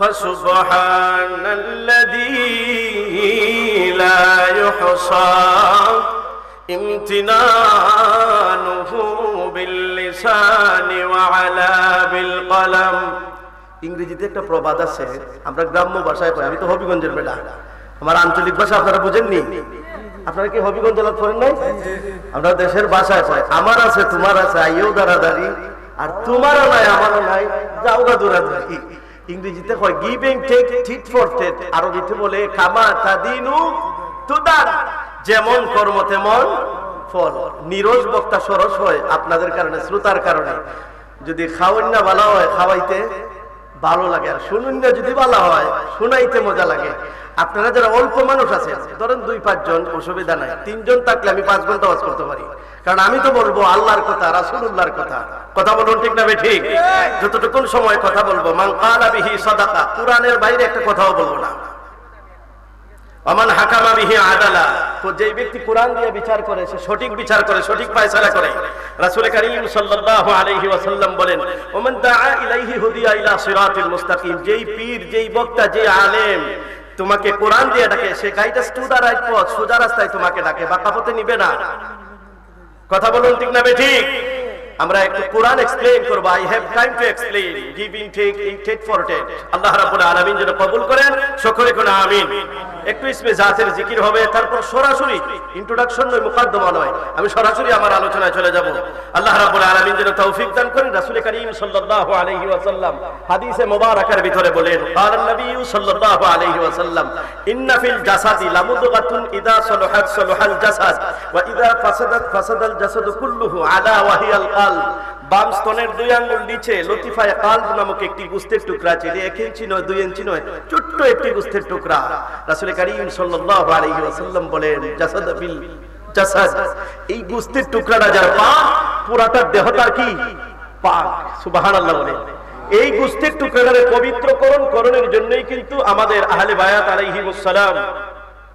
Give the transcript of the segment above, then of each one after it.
فسبحان الذي لا يحصى امتنانه باللسان وعلى بالقلم ইংরেজিতে একটা প্রবাদ আছে আমরা গ্রাম্য ভাষায় কই আমি তো হবিগঞ্জের বেটা আমার আঞ্চলিক ভাষা আপনারা বুঝেননি আপনারা কি হবিগঞ্জ জেলা করেন নাই আমরা দেশের ভাষায় কয় আমার আছে তোমার আছে আইও দাঁড়াদারি আর তোমারও নাই আমারও নাই যাও গা দৌড়াদৌড়ি ইংরেজিতে কয় give take, tit for tat. আরবিতে বলে কামা তাদিনু তুদার। যেমন কর্ম তেমন ফল। নীরজ বক্তা সরস হয় আপনাদের কারণে, শ্রোতার কারণে। যদি খাওয়ান না ভালো হয়, খাওয়াইতে ভালো লাগে। আর শুনুন না, যদি ভালো হয়, শুনাইতে মজা লাগে। আপনারা যারা অল্প মানুষ আছেন, ধরেন দুই, পাঁচজন, অসুবিধা নাই। তিনজন থাকলে আমি পাঁচ ঘণ্টা ওয়াজ করতে পারি। কারণ আমি তো বলব, আল্লাহর কথা, রাসূলুল্লাহর কথা। কথা বলুন ঠিক না ঠিক যতটুকুন সময় কথা বলব। মান কালা বিহি সাদাকা, কোরআনের বাইরে একটা কথাও বলব না। অমান হাকামা বিহি আদালা। যেই ব্যক্তি কোরআন দিয়ে বিচার করে, সে সঠিক বিচার করে, সঠিক পায়সারা করে। রাসূল করিম সাল্লাল্লাহু আলাইহি ওয়াসাল্লাম বলেন, ওমান দাআ ইলাইহি হুদিয়া ইলা সিরাতিল মুস্তাকিম যেই পীর, যেই বক্তা, যেই আলেম তোমাকে কোরআন দিয়ে ডাকে, সে গাইডাস টু দা রাইট পথ, সোজা রাস্তায় তোমাকে ডাকে, বাঁকা পথে নিবে না। কথা বলুন ঠিক না বে ঠিক? আমরা একটু কোরআন এক্সপ্লেইন করব I have time to explain giving take take for take আল্লাহ রাব্বুল আলামিন যেন কবুল করেন সকলে কোন আমিন একটু ইসমে জাতের জিকির হবে তারপর সরাসরি ইন্ট্রোডাকশন নয় মুকদ্দমা নয় আমি সরাসরি আমার আলোচনায় চলে যাব আল্লাহ রাব্বুল আলামিন যেন তৌফিক দান করেন রাসূল করিম সাল্লাল্লাহু আলাইহি ওয়াসাল্লাম হাদিসে মুবারাকার ভিতরে বলেন قال النبي صلى الله عليه وسلم ان في الجسد لمضغه اذا صلحت صلح الجسد واذا فسدت فسد الجسد كله على وهي القلب বাম স্তনের দুই আঙ্গুল নিচে লতিফায় কালব নামক একটি গুস্তের টুকরা আছে এক ইঞ্চি নয়, দুই ইঞ্চি নয়, ছোট্ট একটি গুস্তের টুকরা। রাসূল করিম সাল্লাল্লাহু আলাইহি ওয়াসাল্লাম বলেন, জাসাদ বিল জাসাদ। এই গুস্তের টুকরাটা যার পা, পুরাটা দেহ তার কি? পাক সুবহানাল্লাহ বলেন। এই গুস্তের টুকরাটারে পবিত্রকরণ, করণের জন্যই কিন্তু আমাদের আহলে বায়াত আলাইহিমুস সালাম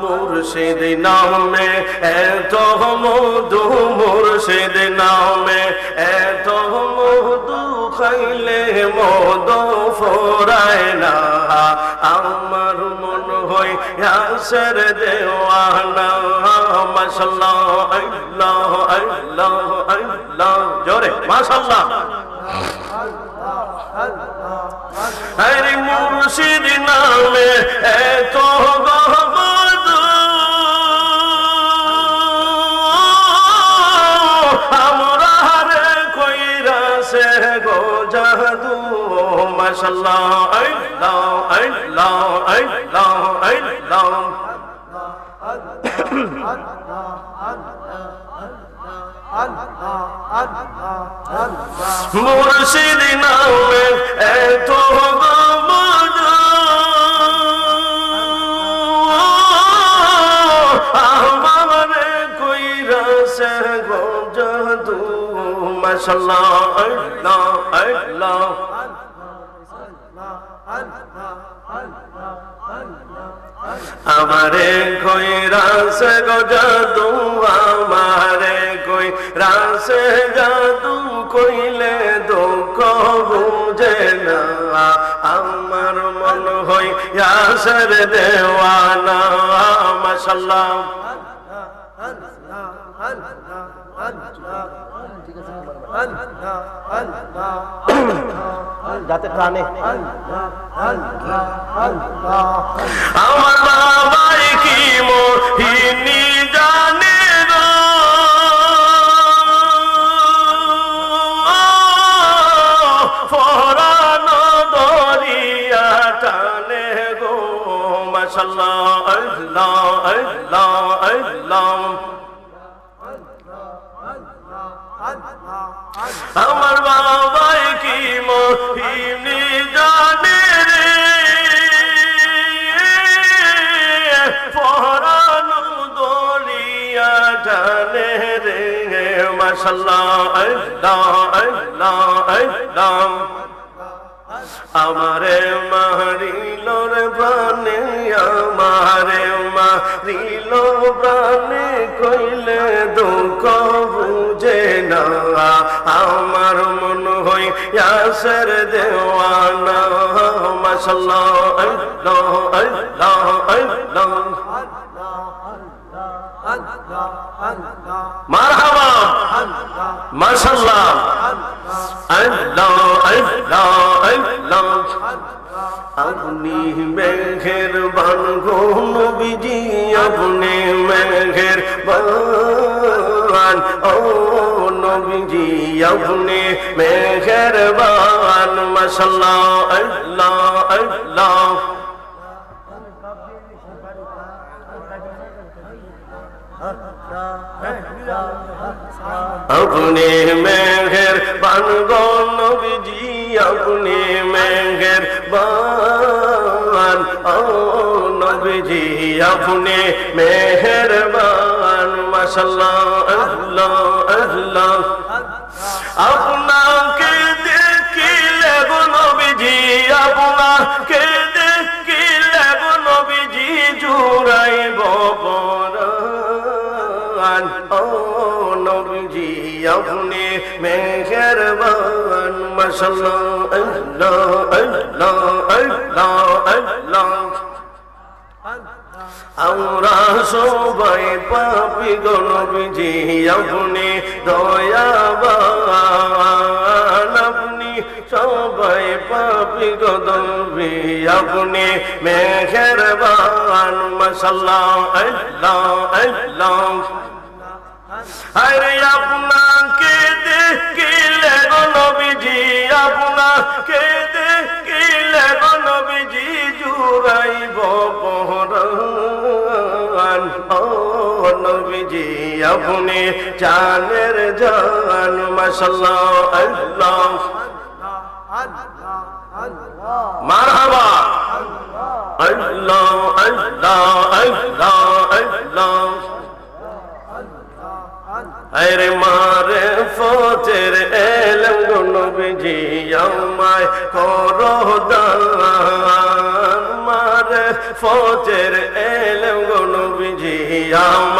মুর্শিদ নামে, এত মধু মুর্শিদ নামে, এত মধু খাইলে মধু ফোরায় না। আমার মন হয় ইয়াসের দেওয়ানা, মাশাল্লাহ, আল্লাহ আল্লাহ আল্লাহ, জোরে, মাশাল্লাহ। হরি মুর্শিদ নামে এত আমরা রে কইরা সে গো জাদু। মাশাল্লাহ, আল্লাহ আল্লাহ আল্লাহ আল্লাহ। মুর্শিদ নামে এত গমজ মাশাল্লাহ আল্লাহ আল্লাহ আমারে কই রাস গো জাদু, আমারে কই রাস জাদু, কইলে দুঃখ বুঝে না। আমার মন হই ইয়াসের দেওয়ানা, মাশাল্লাহ। যাতে টানে আমার বাবাই কি মোহিনী জানে গো ফরানো দরিয়া টানে হিমনি জানে রে পরানো আমারে মারিল রে বানে আমারে মারিল কইলে দো না আমার মন হই ইয়াসের দেওয়ানা। মাশাল্লাহ, আল্লাহ আল্লাহ আল্লাহ। মারহাবা। মাশাল্লাহ। আল্লাহ আল্লাহ আল্লাহ। আপনি মেঘের বান গো নবীজি, আপনি মেঘের বান ও নবীজি আপনি মেঘের বান মাশাল্লাহ, আল্লাহ আল্লাহ। আপনি মেঘের বানগণ নবীজি আপনি মেঘের বান ও নবীজি আপনি মেঘের বান মাশাল্লাহ আল্লাহ আল্লাহ। আপনাকে দেখিলে নবীজি, আপনাকে দেখিলে নবীজি জুড়াইব নবীজি, আপনি মেহেরবান মাশাল্লাহ আল্লাহ আল্লাহ আল্লাহ আল্লাহ। আমরা সবাই পাপি গণবিজি আপনি দয়াবান। আপনি সবাই পাপি গদবি আপনি মেহেরবান। মশাল্লাহ আল্লাহ আল্লাহ। আরে আপনাকে দেখিলে গণবিজি আপনাকে দেখিলে গণবিজি জুড়াইব। আপনি জানের জান মাশাল্লাহ আল্লাহ। মারহাবা। আল্লাহ আল্লাহ আল্লাহ আল্লাহ। আরে মারে ফতের এলম নবীজি, আমায় করো দান। মারে ফতের এলম নবীজি, আমায়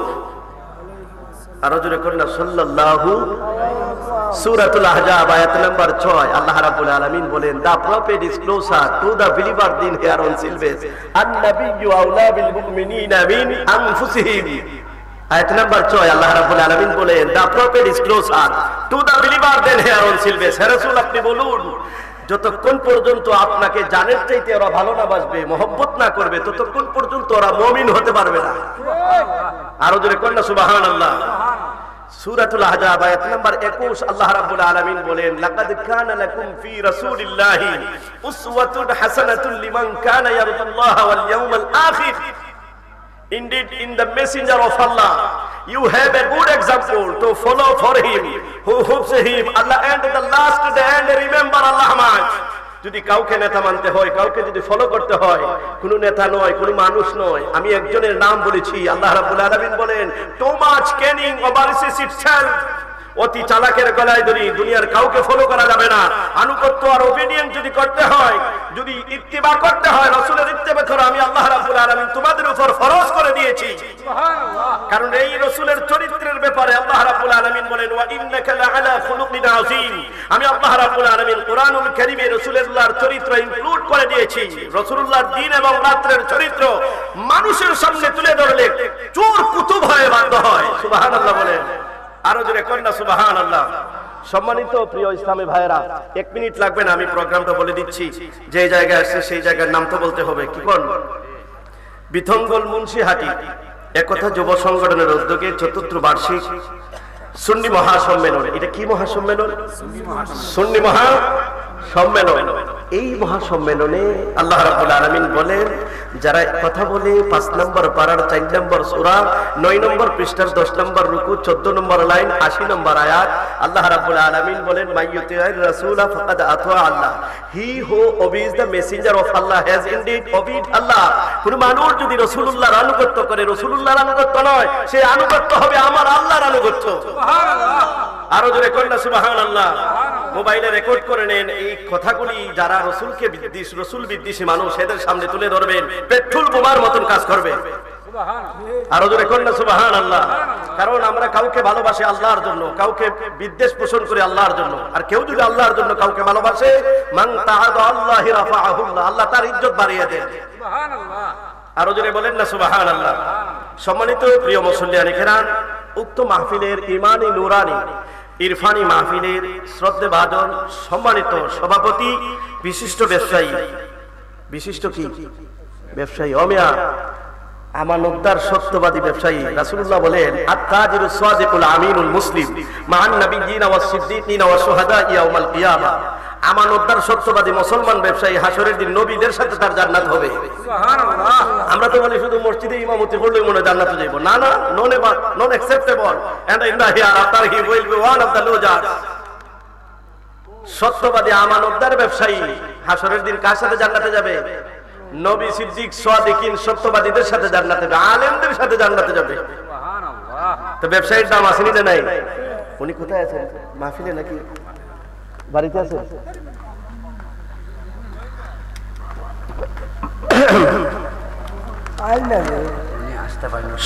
আরও জোরে কন্যা সাল্লাল্লাহু সূরাতুল আহজাব, আয়াত নাম্বার 6 আল্লাহ রাব্বুল আলামিন বলেন the prophet is closer to the believer than their own selves আউলা বিল মুমিনিনা মিন আনফুসিহিম আয়াত নাম্বার 6 আল্লাহ রাব্বুল আলামিন বলেন the prophet is closer to the believer here on selves হে রাসূল আপনি বলুন যতক্ষণ পর্যন্ত আপনাকে জানের চাইতে ওরা ভালো না বাসবে মহব্বত না করবে, ততক্ষণ পর্যন্ত ওরা মমিন হতে পারবে না। আরও জোরে কন্যা সুবাহান আল্লাহ সূরাতুল আহজাব আয়াত number 21 Allah in the messenger of a good example day and remember Allah much. যদি কাউকে নেতা মানতে হয়, কাউকে যদি ফলো করতে হয়, কোন নেতা নয়, কোন মানুষ নয়, আমি একজনের নাম বলেছি, আল্লাহ রাবুল আলমিন বলেন too much cunning overreaches itself অতি চালাকের গলায় ধরি দুনিয়ার কাউকে ফলো করা যাবে না আনুগত্য আর ওবিডিয়েন্ট যদি করতে হয় যদি ইত্তিবা করতে হয় রসুলের ইত্তেবা করো আমি আল্লাহ রাব্বুল আলামিন তোমাদের উপর ফরজ করে দিয়েছি। কারণ এই রসুলের চরিত্রের ব্যাপারে আল্লাহ রাব্বুল আলামিন বলেন আমি আল্লাহ রাব্বুল আলামিন কোরআনুল কারীমে রাসূলুল্লাহর চরিত্র ইনক্লুড করে দিয়েছি। রাসূলুল্লাহর দিন এবং রাত্রের চরিত্র মানুষের সামনে তুলে ধরলে চোর কুতুব হয়ে বাধ্য হয় সুবহানাল্লাহ বলেন আরও জোরে কন্যা, সুবহানাল্লাহ। সম্মানিত প্রিয় ইসলামী ভাইয়েরা, এক মিনিট লাগবে না, আমি প্রোগ্রামটা বলে দিচ্ছি। যে জায়গায় আসছে, সেই জায়গার নাম তো বলতে হবে, কি কোন? বিথঙ্গল মুন্সিহাটি। একথা যুব সংগঠনের উদ্যোগে চতুর্থ বার্ষিক সুন্নি মহাসম্মেলন। এটা কি মহাসম্মেলন? সুন্নি মহা সম্মেলন। এই মহাসম্মেলনে আল্লাহ রাব্বুল আলামিন বলেন যারা কথা বলে পাঁচ নম্বর পাড়ার চার নম্বর সূরা নয় নম্বর পৃষ্ঠার দশ নম্বর রুকু চোদ্দ নম্বর লাইন আশি নম্বর আয়াত আল্লাহ রাব্বুল আলামিন বলেন ফাকাদ Allah. He who obeys the messenger of Allah has indeed obeyed Allah কোন মানুষ যদি রাসূলুল্লাহর আনুগত্য করে রাসূলুল্লাহর আনুগত্য নয় সে আনুগত্য হবে আমার আল্লাহর আনুগত্য। আরও জোরে কন্যা সুবাহান আল্লাহ মোবাইলে রেকর্ড করে নেন এই কথাগুলি যারা রসুলকে বিদ্বেষ রসুল বিদ্বেষী মানুষ এদের সামনে তুলে ধরবেন পেট্রোল বোমার মতন কাজ করবে। আরও জোরে কন্যা সুবাহান আল্লাহ কারণ আমরা কাউকে ভালোবাসি আল্লাহর জন্য কাউকে বিদ্বেষ পোষণ করি আল্লাহর জন্য। আর কেউ যদি আল্লাহর জন্য কাউকে ভালোবাসে তাহাদ আল্লাহ আল্লাহ তার ইজ্জত বাড়িয়ে দেন। আরও জোরে বলেন না সুবাহান আল্লাহ সম্মানিত প্রিয় মুসল্লিয়ানি খেরান উক্ত মাহফিলের ইমানি নুরানি ইরফানি মাহফিলের শ্রদ্ধে ভাজন সম্মানিত সভাপতি বিশিষ্ট ব্যবসায়ী। বিশিষ্ট কি? ব্যবসায়ী অমিয়া। আমানতদার সত্যবাদী ব্যবসায়ী। রাসুল্লাহ বলেন, আত-তাজিরু সাদিকুল আমিনুল মুসলিম কিয়ামা। আমানতদার সত্যবাদী মুসলমান ব্যবসায়ী হাসরের দিন নবীদের সাথে তার জান্নাত হবে। আমরা তো বলি শুধু মসজিদে ইমামতি করলেই মনে জান্নাতে যাইব। না না none ever none acceptable and in the hereafter he will be one of the losers সত্যবাদী আমানতদার ব্যবসায়ী হাসরের দিন কার সাথে জান্নাতে যাবে? নবী সিদ্দিক সাদিকিন সত্যবাদীদের সাথে জান্নাতে যাবে। আলেমদের সাথে জান্নাতে যাবে। তো ব্যবসায়ীর দাম আসেনি না নাই? উনি কোথায় আছেন? মাহফিলে নাকি? বাড়িতে আছেন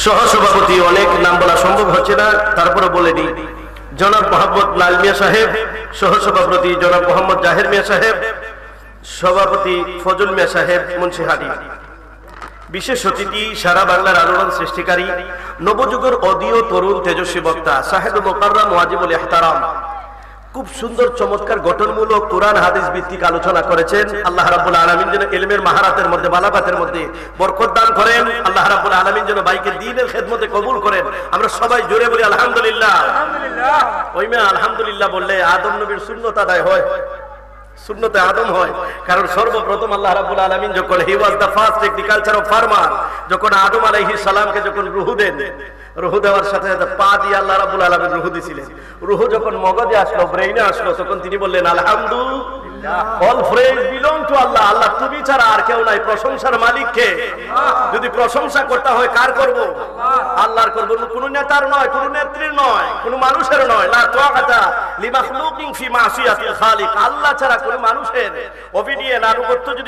সহসভাপতি, অনেক নাম বলা সম্ভব হচ্ছে না তারপরে বলে দিই। জনাব মোহাম্মদ লাল মিয়া সাহেব, সহসভাপতি জনাব মোহাম্মদ জাহের মিয়া সাহেব, সভাপতি ফজল মিয়া সাহেব মুন্সিহাটি বিশেষ অতিথি, সারা বাংলার আলোড়ন সৃষ্টিকারী, নবযুগের অদীয় তরুণ তেজস্বী বক্তা সাহেব মোকাররাম ওয়াজিবুল ইহতারাম খুব সুন্দর চমৎকার গঠনমূলক কোরআন হাদিস ভিত্তিক আলোচনা করেছেন। আল্লাহ রাব্বুল আলামিন যেন ইলমের মাহারাতের মধ্যে বালাবাতের মধ্যে বরকত দান করেন। আল্লাহ রাব্বুল আলামিন যেন বাইকে দ্বীনের খেদমতে কবুল করেন। আমরা সবাই জোরে বলি আলহামদুলিল্লাহ। ওই মেয়ে আলহামদুলিল্লাহ বললে আদম নবীর শূন্যতা আদায় হয়। শূন্যতে আদম হয়। কারণ সর্বপ্রথম আল্লাহ রাব্বুল আলামিন যখন he was the first agriculture of farmer যখন আদম আলাইহিস সালামকে যখন রুহু দেন রুহু দেওয়ার সাথে সাথে পা দিয়ে আল্লাহ রাবুল আলমের রুহু দিছিলেন। রুহু যখন মগজে আসলো ব্রেইনে আসলো, তখন তিনি বললেন আলহামদুলিল্লাহ যদি মানুষের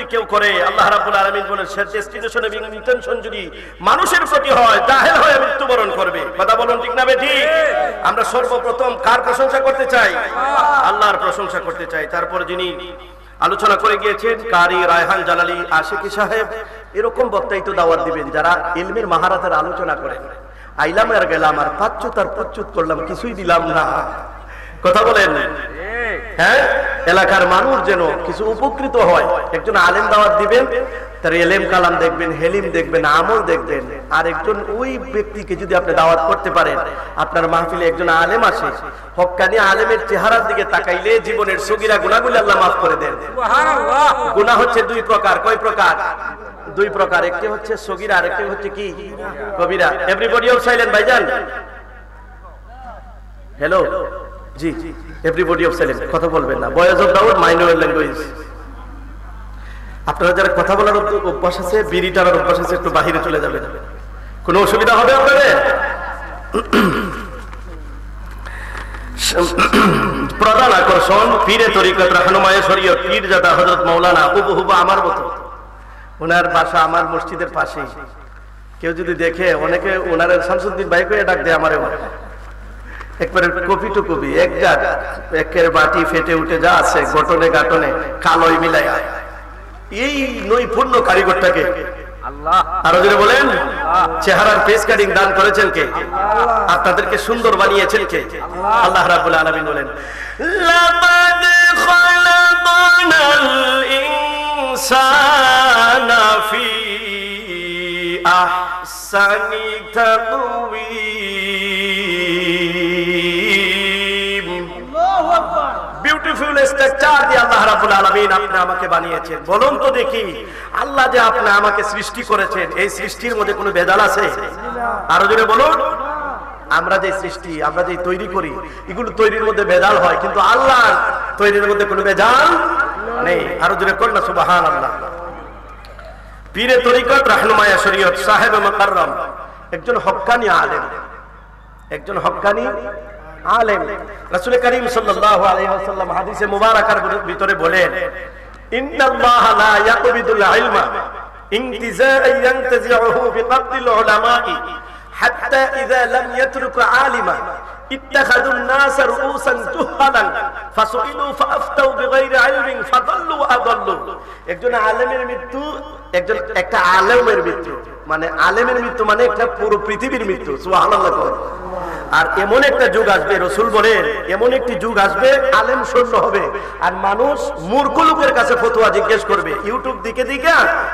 কেউ করে, আল্লাহ যদি মানুষের প্রতি হয় হয়ে মৃত্যুবরণ করবে। কথা বলুন ঠিক না ঠিক? আমরা সর্বপ্রথম কার প্রশংসা করতে চাই? আল্লাহর প্রশংসা করতে চাই। তারপর যিনি আলোচনা করে গিয়েছেন কারি রায়হান জালালি আশিকি সাহেব। এরকম বক্তাই তো দাওয়াত দিবেন যারা ইলমের মাহারাতের আলোচনা করেন। আইলাম আর গেলাম আর পাচ্ছ তার প্রচ্যুত করলাম কিছুই দিলাম না। কথা বলেন। হ্যাঁ? এলাকার মানুষ যেন কিছু উপকৃত হয়। একজন আলেম দাওয়াত দিবেন তার এলেম কালাম দেখবেন হেলিম দেখবেন আমল দেখবেন। আর একজন ওই ব্যক্তিকে যদি আপনি দাওয়াত করতে পারেন আপনার মাহফিলে একজন আলেম আসে হক্কানি আলেমের চেহারার দিকে তাকাইলে জীবনের সগিরা গুণাগুলি আল্লাহ মাফ করে দেন। গুণা হচ্ছে দুই প্রকার কয় প্রকার? দুই প্রকার একটি হচ্ছে সগিরা আর একটি হচ্ছে কি? কবিরা। এভরিবডি অফ সাইলেন্ট ভাইজান? হ্যালো জি। এভরিবডি অফ সাইলেন্ট কথা বলবেন না। বয়েজ অফ দাউড মাইনর ল্যাঙ্গুয়েজ আপনারা যারা কথা বলার অভ্য- অভ্যাস আছে, বিড়ি টানার অভ্যাস আছে, একটু বাহিরে চলে যাবেন। কোনো অসুবিধা হবে আপনাদের? প্রধান আকর্ষণ, পীরে তরিকত রাহনুমায় পীর জাদা হজরত মৌলানা হুবু হুবু আমার মতো। ওনার বাসা আমার মসজিদের পাশে কেউ যদি দেখে, অনেকে ওনার শামসুদ্দিন ভাই করে ডাক দেয় আমারে একবারে কপি টু কপি, এক জাত, একের বাটি ফেটে উঠে যা আছে গঠনে গাঠনে কালোই মিলাই এই নৈপুণ্য কারিগরটাকে। আল্লাহ আরও যদি বলেন, চেহারার ফেস কাটিং দান করেছেন কে? আপনাদেরকে সুন্দর বানিয়েছেন কে? আল্লাহ বলেন আমরা যে সৃষ্টি, আমরা যে তৈরি করি, এগুলো তৈরির মধ্যে হয়, কিন্তু তৈরির মধ্যে কোনো নেই। আরও জোরে সুবাহান আল্লাহ পীরে তরিকত রাহনুমায়া সাহেব একজন আলেম, একজন আলেম রাসূল করিম সাল্লাল্লাহু আলাইহি ওয়াসাল্লাম হাদিসে মুবারাকার ভিতরে বলেন ইন্নাল্লাহ লা ইয়াকবিদুল ইলমা ইনতিজাআ ইয়ানতাজিউহু বিকবদিল উলামা'i হাত্তা ইযা লাম ইয়াতরুক আলিমা اتخذوا الناس رؤوسا جهلا فسئلوا فافتوا بغير علم فضلوا اضلوا একজন আলেমের মৃত্যু একজন একটা আলেমের মৃত্যু মানে আলেমের মৃত্যু মানে একটা পুরো পৃথিবীর মৃত্যু সুবহানাল্লাহ কর। আর এমন একটা যুগ আসবে, রসুল বলেন, এমন একটি যুগ আসবে, আলেম শূন্য হবে। আর মানুষ মূর্খ লোকের কাছে ফতোয়া জিজ্ঞেস করবে, ইউটিউব দিকে দিকে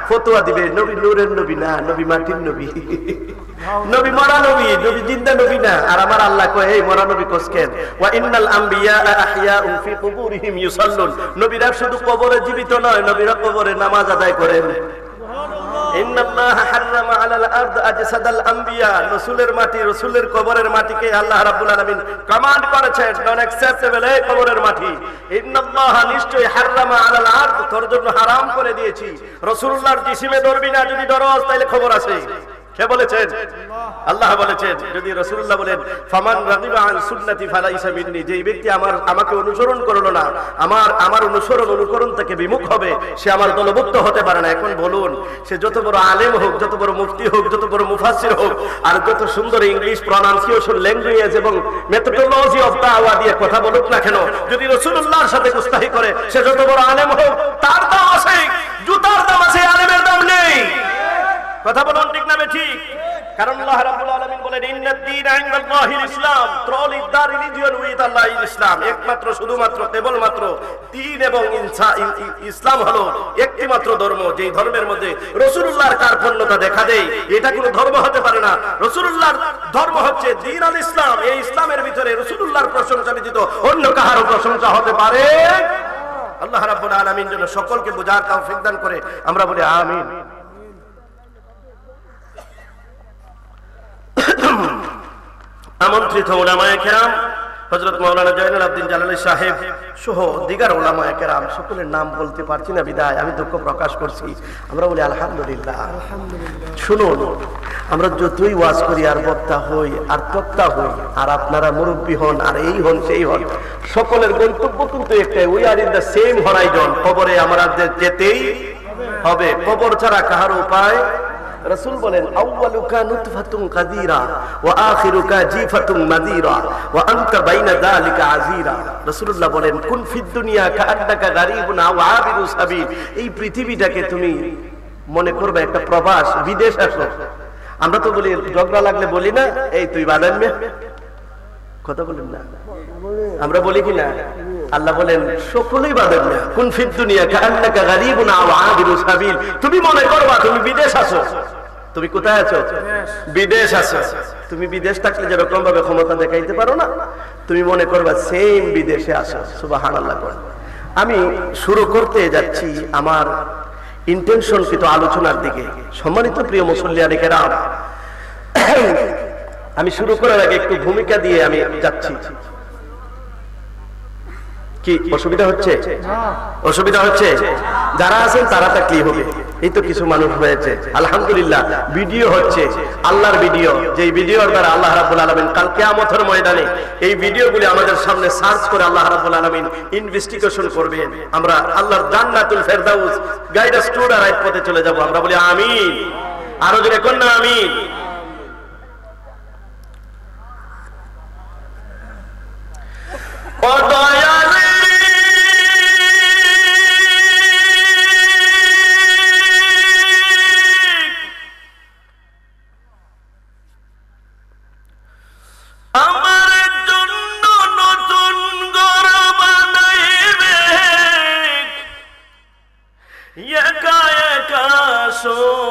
ফতোয়া দিবে, নবী নূরের নবী না, নবী মাটির নবী। নবী মরা নবীরা শুধু কবরে জীবিত নয়, নবীরা কবরে নামাজ আদায় করেন। রাসূলের মাটি, রসুলের কবরের মাটিকে আল্লাহ রাব্বুল আলামিন কমান্ড করেছেন। নন অ্যাকসেপ্টেবল এই কবরের মাটি। ইন্নাল্লাহ নিশ্চয়ই হাররামা আলাল আরদ, তোর জন্য হারাম করে দিয়েছি। রাসূলুল্লাহর জিসিমে ধরবি না, যদি ধরস তাহলে খবর আছে। কে বলেছেন? আল্লাহ বলেছেন, যদি রসুল্লাহ বলেন, ফামান রাদিবা আন সুন্নতি ফালাইসা যেই ব্যক্তি আমার, আমাকে অনুসরণ করল না, আমার আমার অনুসরণ, অনুকরণ থেকে বিমুখ হবে, সে আমার দলভুক্ত হতে পারে না। এখন বলুন, সে যত বড় আলেম হোক, যত বড় মুফতি হোক, যত বড় মুফাসসির হোক, আর যত সুন্দর ইংলিশ প্রনাউন্সিয়েশন ল্যাঙ্গুয়েজ এবং মেথোডোলজি অফ দাওয়া দিয়ে কথা বলুক না কেন, যদি রাসূলুল্লাহর সাথে গুস্তাহি করে, সে যত বড় আলেম হোক, তার দাম আছে, জুতার দাম আছে, আলেমের দাম নেই। কথা বলুন ঠিক না ঠিক? কারণ আল্লাহ রাব্বুল আলামিন বলেন দীন ইনদাল্লাহিল ইসলাম রিলিজিয়ন ইসলাম। একমাত্র, শুধুমাত্র এবং ইসলাম হলো ধর্ম, যেই ধর্মের মধ্যে রাসূলুল্লাহর কার্পণ্যতা দেখা দেয়। এটা কোনো ধর্ম হতে পারে না। রাসূলুল্লাহর ধর্ম হচ্ছে দ্বীন আল ইসলাম। এই ইসলামের ভিতরে রাসূলুল্লাহর প্রশংসা ব্যতীত অন্য কাহারও প্রশংসা হতে পারে? আল্লাহ রাব্বুল আলামিন যেন সকলকে বোঝার তৌফিক দান করে। আমরা বলি, আমিন। আমন্ত্রিত ওলামায়ে কেরাম হজরত মৌলানা জয়নুল আবদিন জালালি সাহেব সহ দিগার ওলামায়ে কেরাম, সকলের নাম বলতে পারছি না, বিদায়। আমি দুঃখ প্রকাশ করছি। আমরা বলি আলহামদুলিল্লাহ। শুনুন, আমরা যতই ওয়াজ করি আর বক্তা হই, আর তক্তা হই, আর আপনারা মুরব্বী হন, আর এই হন, সেই হন, সকলের গন্তব্য কিন্তু একটাই we are in the same horizon কবরে আমাদের যেতেই হবে, কবর ছাড়া কাহার উপায় রাসূল বলেন, আউয়ালুকা নুতফাতুন কাদিরা ওয়া আখিরুকা জিফাতুন মাদিরা ওয়া আনতা বাইনা যালিকা আজিরা রাসূলুল্লাহ বলেন, কুন ফিদ দুনিয়া কাআন্নাকা গারিবুন আও আবিরু সাবিল এই পৃথিবীটাকে তুমি মনে করবে একটা প্রবাস, বিদেশ আসো। আমরা তো বলি, ঝগড়া লাগলে বলি না, এই তুই বাদান কথা বলেন না। আমরা বলি কি না আল্লাহ বলেন, সকলেই বাদেন না। কোন ফিদ দুনিয়া কান্নাকা গারিবুন আও আবিরু সাবিল। তুমি মনে করবা, তুমি বিদেশ আছো। তুমি কোথায় আছো? বিদেশ আছো। তুমি বিদেশ থাকলে যেরকম ভাবে ক্ষমতা দেখাইতে পারো না, তুমি মনে করবা, সেম বিদেশে আসো সুবহানাল্লাহ করে আমি শুরু করতে যাচ্ছি আমার ইন্টেনশন কিন্তু আলোচনার দিকে। সম্মানিত প্রিয় মুসল্লিয়ানে কেরাম, আমি শুরু করার আগে একটু ভূমিকা দিয়ে আমি যাচ্ছি। কি অসুবিধা হচ্ছে? অসুবিধা হচ্ছে? যারা আছেন তারা থাকলেই হবে। এই তো কিছু মানুষ হয়েছে আলহামদুলিল্লাহ, ভিডিও হচ্ছে। আল্লাহর ভিডিও। যে ভিডিওর দ্বারা আল্লাহ রাব্বুল আলামিন কাল কিয়ামতের ময়দানে এই ভিডিওগুলি আমাদের সামনে সার্চ করে আল্লাহ রাব্বুল আলামিন ইনভেস্টিগেশন করবেন। আমরা আল্লাহর জান্নাতুল ফেরদাউস গাইডাস টু দা রাইট পথে চলে যাব। আমরা বলি আমিন। আরও জোরে না আমিন? কত